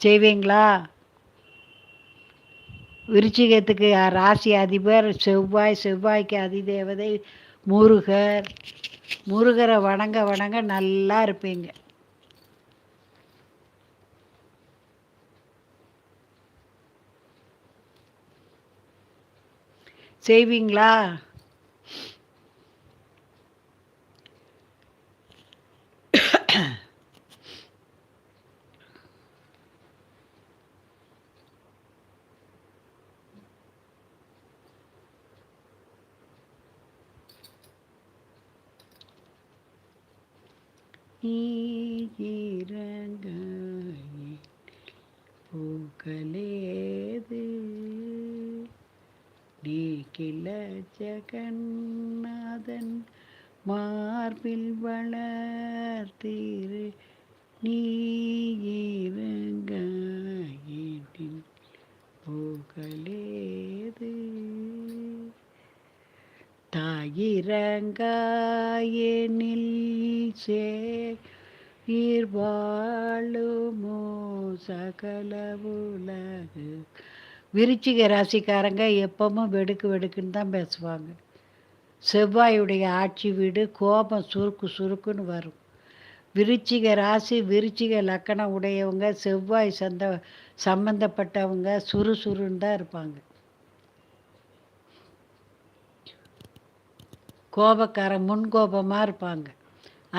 செய்வீங்களா? விருச்சிகத்துக்கு ராசி அதிபர் செவ்வாய் செவ்வாய்க்கு அதிதேவதை முருகர். முருகரை வணங்க வணங்க நல்லா இருப்பீங்க. செய்வீங்களா? நீரங்காயே பூக்களேது. நீக்கில ஜெகநாதன் மார்பில் வளர்த்திரு. நீரங்காயின் இறங்காயெனில் சேர் வாழுமோ சகல உலகு. விருச்சிக ராசிக்காரங்க எப்பவும் வெடுக்கு வெடுக்குன்னு தான் பேசுவாங்க. செவ்வாயுடைய ஆட்சி வீடு கோபம் சுருக்கு சுருக்குன்னு வரும். விருச்சிக ராசி விருச்சிக லக்கணம் உடையவங்க செவ்வாய் சந்த சம்மந்தப்பட்டவங்க சுறுசுறுன்னு தான் இருப்பாங்க. கோபக்காரன் முன்கோபமாக இருப்பாங்க.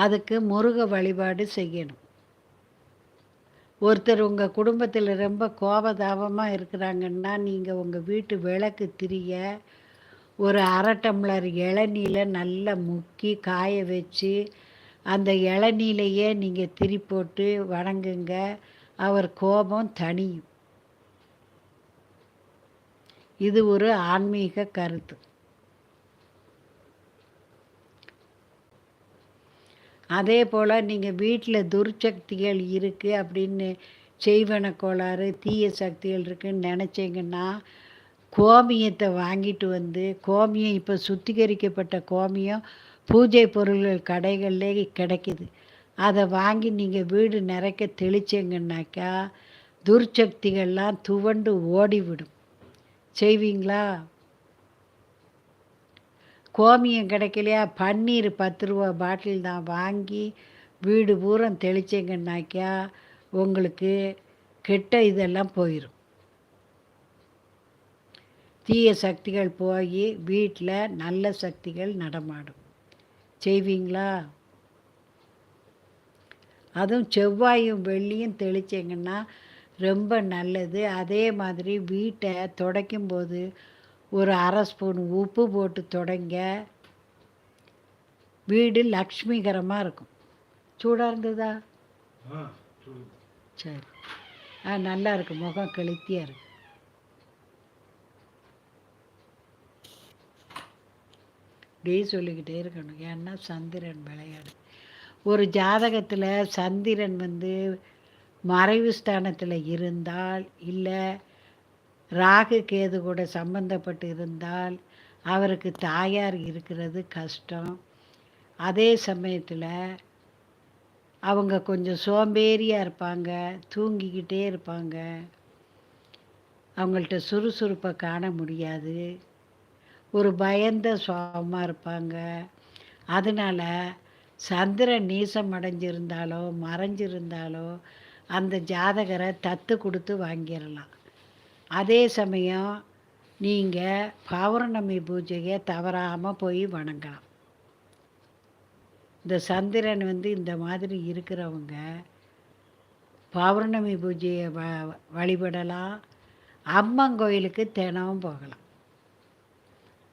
அதுக்கு முருக வழிபாடு செய்யணும். ஒருத்தர் உங்கள் குடும்பத்தில் ரொம்ப கோபதாபமாக இருக்கிறாங்கன்னா நீங்கள் உங்கள் வீட்டு விளக்கு திரிய ஒரு அரை டம்ளர் இளநீல நல்லா முக்கி காய வச்சு அந்த இளநீலையே நீங்கள் திரி போட்டு வணங்குங்க. அவர் கோபம் தனியும் இது ஒரு ஆன்மீக கருத்து. அதே போல் நீங்கள் வீட்டில் துர்சக்திகள் இருக்குது அப்படின்னு செய்வன கோளாறு தீய சக்திகள் இருக்குன்னு நினச்சிங்கன்னா கோமியத்தை வாங்கிட்டு வந்து கோமியம் இப்போ சுத்திகரிக்கப்பட்ட கோமியம் பூஜை பொருள்கள் கடைகள்லே கிடைக்குது. அதை வாங்கி நீங்கள் வீடு நிறைக்க தெளிச்சிங்கன்னாக்கா துர்சக்திகள்லாம் துவண்டு ஓடிவிடும். செய்வீங்களா? கோமியம் கிடைக்கலையா? பன்னீர் பத்து ரூபா பாட்டில் தான் வாங்கி வீடு பூரம் தெளிச்சிங்கன்னாக்கியா உங்களுக்கு கெட்ட இதெல்லாம் போயிடும் தீய சக்திகள் போய் வீட்டில் நல்ல சக்திகள் நடமாடும். செய்வீங்களா? அதுவும் செவ்வாயும் வெள்ளியும் தெளிச்சிங்கன்னா ரொம்ப நல்லது. அதே மாதிரி வீட்டை துடைக்கும்போது ஒரு அரை ஸ்பூன் உப்பு போட்டு தொடங்க. வீடு லக்ஷ்மிகரமாக இருக்கும். சூடாக இருந்ததா? சரி. ஆ நல்லா இருக்கு. முகம் கெளுத்தியாக இருக்கு. இப்படியே சொல்லிக்கிட்டே இருக்கணும். ஏன்னா சந்திரன் விளையாடு. ஒரு ஜாதகத்தில் சந்திரன் வந்து மறைவு ஸ்தானத்தில் இருந்தால் இல்லை ராகு கேது கூட சம்பந்தப்பட்டு இருந்தால் அவருக்கு தாயார் இருக்கிறது கஷ்டம். அதே சமயத்தில் அவங்க கொஞ்சம் சோம்பேறியாக இருப்பாங்க தூங்கிக்கிட்டே இருப்பாங்க. அவங்கள்ட்ட சுறுசுறுப்பை காண முடியாது. ஒரு பயந்த சுவாபமாக இருப்பாங்க. அதனால் சந்திரன் நீசம் அடைஞ்சிருந்தாலோ மறைஞ்சிருந்தாலோ அந்த ஜாதகரை தத்து கொடுத்து வாங்கிடலாம். அதே சமயம் நீங்கள் பௌர்ணமி பூஜையை தவறாமல் போய் வணங்கலாம். இந்த சந்திரன் வந்து இந்த மாதிரி இருக்கிறவங்க பௌர்ணமி பூஜையை வ வழிபடலாம். அம்மன் கோயிலுக்கு தினமும் போகலாம்.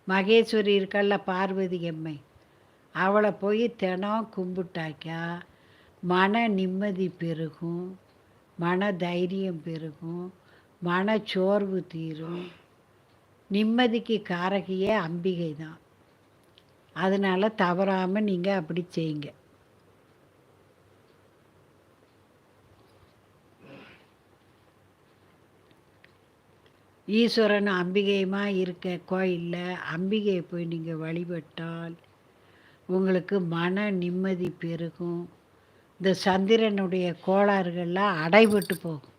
மகேஸ்வரி இருக்கல்ல பார்வதி எம்மை அவளை போய் தினம் கும்பிட்டாக்கா மன நிம்மதி பெருகும் மன தைரியம் பெருகும் மனச்சோர்வு தீரும். நிம்மதிக்கு காரகியே அம்பிகை தான். அதனால் தவறாமல் நீங்கள் அப்படி செய்யுங்க. ஈஸ்வரன் அம்பிகையுமா இருக்க கோயிலில் அம்பிகையை போய் நீங்கள் வழிபட்டால் உங்களுக்கு மன நிம்மதி பெருகும். இந்த சந்திரனுடைய கோளாறுகள்லாம் அடைபட்டு போகும்.